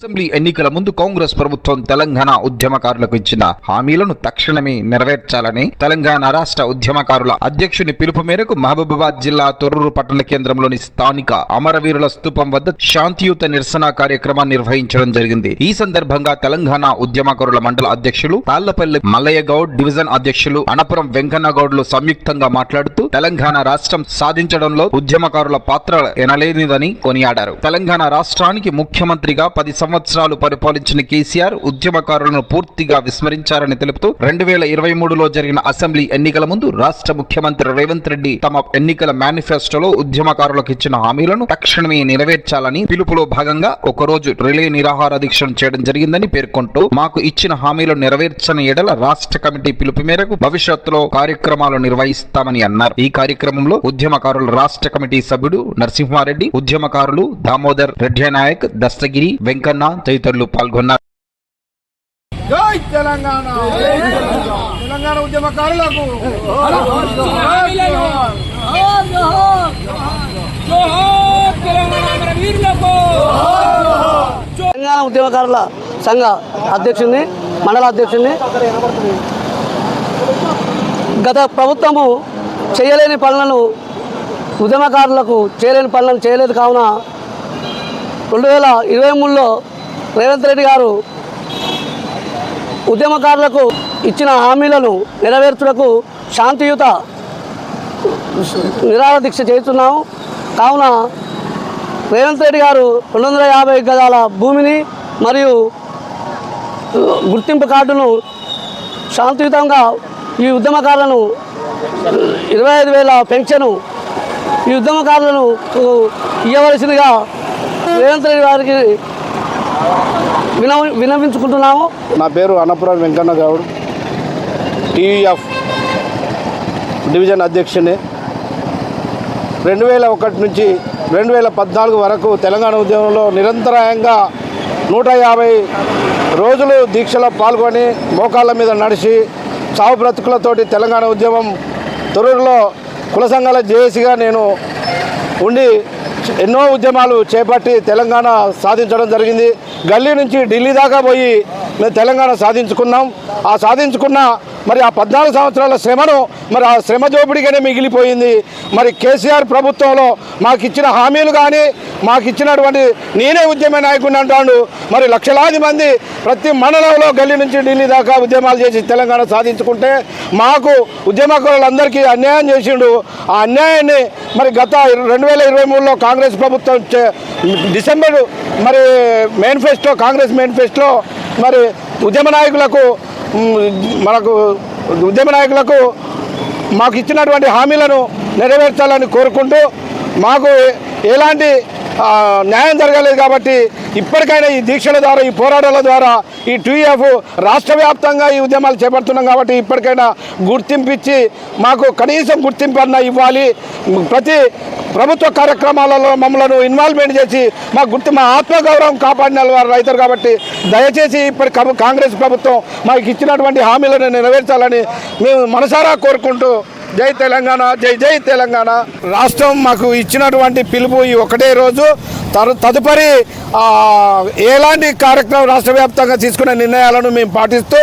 Assembly ఎన్నికల ముందు కాంగ్రెస్ ప్రభుత్వం తెలంగాణ ఉద్యమకారులకు ఇచ్చిన హామీలను తక్షణమే నెరవేర్చాలని తెలంగాణ రాష్ట్ర ఉద్యమకారుల అధ్యక్షుని పిలుపు మేరకు మహబూబాబాద్ జిల్లా తొర్రూరు పట్టణ కేంద్రంలోని స్థానిక అమరవీరుల స్తూపం వద్ద శాంతియుత నిరసన కార్యక్రమాన్ని నిర్వహించడం జరిగింది. ఈ సందర్భంగా తెలంగాణ ఉద్యమకారుల మండల అధ్యక్షులు తాళ్ళపల్లి మల్లయ్య గౌడ్ డివిజన్ అధ్యక్షులు అనపురం వెంకన్న గౌడ్లు సంయుక్తంగా మాట్లాడుతూ తెలంగాణ రాష్ట్రం సాధించడంలో ఉద్యమకారుల పాత్ర ఎనలేనిదని కొనియాడారు. తెలంగాణ రాష్ట్రానికి ముఖ్యమంత్రిగా పది సంవత్సరాలు పరిపాలించిన కేసీఆర్ ఉద్యమకారులను పూర్తిగా విస్మరించారని తెలుపుతూ రెండు వేల ఇరవై మూడులో జరిగిన అసెంబ్లీ ఎన్నికల ముందు రాష్ట్ర ముఖ్యమంత్రి రేవంత్ రెడ్డి తమ ఎన్నికల మేనిఫెస్టోలో ఉద్యమకారులకు ఇచ్చిన హామీలను తక్షణమే నెరవేర్చాలని పిలుపులో భాగంగా ఒకరోజు రిలే నిరాహార దీక్షను చేయడం జరిగిందని పేర్కొంటూ మాకు ఇచ్చిన హామీలు నెరవేర్చని ఎడల రాష్ట్ర కమిటీ పిలుపు మేరకు భవిష్యత్తులో కార్యక్రమాలు నిర్వహిస్తామని అన్నారు. ఈ కార్యక్రమంలో ఉద్యమకారుల రాష్ట్ర కమిటీ సభ్యుడు నరసింహారెడ్డి ఉద్యమకారులు దామోదర్ రెడ్డి నాయక్ దస్తగిరి వెంకన్న తదితరులు పాల్గొన్నారు. జై తెలంగాణ! తెలంగాణ ఉద్యమకారులకు! జోహార్ తెలంగాణ మన వీరులకు తెలంగాణ ఉద్యమకారుల సంఘ అధ్యక్షుడిని మండల అధ్యక్షుడిని గత ప్రభుత్వము చేయలేని పనులను ఉద్యమకారులకు చేయలేని పనులను చేయలేదు. కావున రెండు వేల ఇరవై మూడులో రేవంత్ రెడ్డి గారు ఉద్యమకారులకు ఇచ్చిన హామీలను నెరవేర్చుటకు శాంతియుత నిరాళ దీక్ష చేస్తున్నాము కావున రేవంత్ రెడ్డి గారు రెండు వందల యాభై గజాల భూమిని మరియు గుర్తింపు కార్డును శాంతియుతంగా ఈ ఉద్యమకారులను ఇరవై ఐదు వేల పెన్షను ఈ ఉద్యమకారులను ఇవ్వవలసిందిగా రేవంత్ రెడ్డి గారికి వినవ వినవించుకుంటున్నాము నా పేరు అన్నపురం వెంకన్న గౌడ్ టీయూఎఫ్ డివిజన్ అధ్యక్షుని. రెండు వేల ఒకటి నుంచి రెండు వేల పద్నాలుగు వరకు తెలంగాణ ఉద్యమంలో నిరంతరాయంగా నూట యాభై రోజులు దీక్షలో పాల్గొని మోకాళ్ళ మీద నడిచి చావు బ్రతుకులతోటి తెలంగాణ ఉద్యమం తొరూరులో కుల సంఘాల జేఏసీగా నేను ఉండి ఎన్నో ఉద్యమాలు చేపట్టి తెలంగాణ సాధించడం జరిగింది. గల్లీ నుంచి ఢిల్లీ దాకా పోయి మేము తెలంగాణ సాధించుకున్నాం. ఆ సాధించుకున్న మరి ఆ పద్నాలుగు సంవత్సరాల శ్రమను మరి ఆ శ్రమ దోపిడిగానే మిగిలిపోయింది. మరి కేసీఆర్ ప్రభుత్వంలో మాకు ఇచ్చిన హామీలు కానీ మాకు ఇచ్చినటువంటి నేనే ఉద్యమ నాయకుడిని అంటాడు. మరి లక్షలాది మంది ప్రతి మండలంలో గల్లీ నుంచి ఢిల్లీ దాకా ఉద్యమాలు చేసి తెలంగాణ సాధించుకుంటే మాకు ఉద్యమకారులందరికీ అన్యాయం చేసిండు. ఆ అన్యాయాన్ని మరి గత రెండు వేల ఇరవై మూడులో కాంగ్రెస్ ప్రభుత్వం డిసెంబర్ మరి మేనిఫెస్టో కాంగ్రెస్ మేనిఫెస్టో మరి ఉద్యమ నాయకులకు మనకు ఉద్యమ నాయకులకు మాకు ఇచ్చినటువంటి హామీలను నెరవేర్చాలని కోరుకుంటూ మాకు ఎలాంటి న్యాయం జరగలేదు కాబట్టి ఇప్పటికైనా ఈ దీక్షల ద్వారా ఈ పోరాటాల ద్వారా ఈ టీఎఫ్ రాష్ట్ర వ్యాప్తంగా ఈ ఉద్యమాలు చేపడుతున్నాం కాబట్టి ఇప్పటికైనా గుర్తింపిచ్చి మాకు కనీసం గుర్తింపు అన్న ఇవ్వాలి. ప్రతి ప్రభుత్వ కార్యక్రమాలలో మమ్మల్ని ఇన్వాల్వ్మెంట్ చేసి మా గుర్తు మా ఆత్మగౌరవం కాపాడిన వారు రైతులు కాబట్టి దయచేసి ఇప్పటి కాంగ్రెస్ ప్రభుత్వం మాకు ఇచ్చినటువంటి హామీలను నెరవేర్చాలని మేము మనసారా కోరుకుంటూ జై తెలంగాణ జై జై తెలంగాణ. రాష్ట్రం మాకు ఇచ్చినటువంటి పిలుపు ఈ ఒకటే రోజు. తరు తదుపరి ఎలాంటి కార్యక్రమం రాష్ట్ర వ్యాప్తంగా తీసుకునే నిర్ణయాలను మేము పాటిస్తూ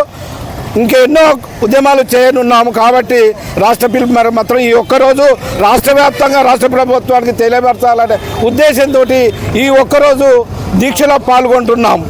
ఇంకెన్నో ఉద్యమాలు చేయనున్నాము కాబట్టి రాష్ట్ర పిలుపు మరి మాత్రం ఈ ఒక్కరోజు రాష్ట్ర వ్యాప్తంగా రాష్ట్ర ప్రభుత్వానికి తెలియపరచాలనే ఉద్దేశంతో ఈ ఒక్కరోజు దీక్షలో పాల్గొంటున్నాము.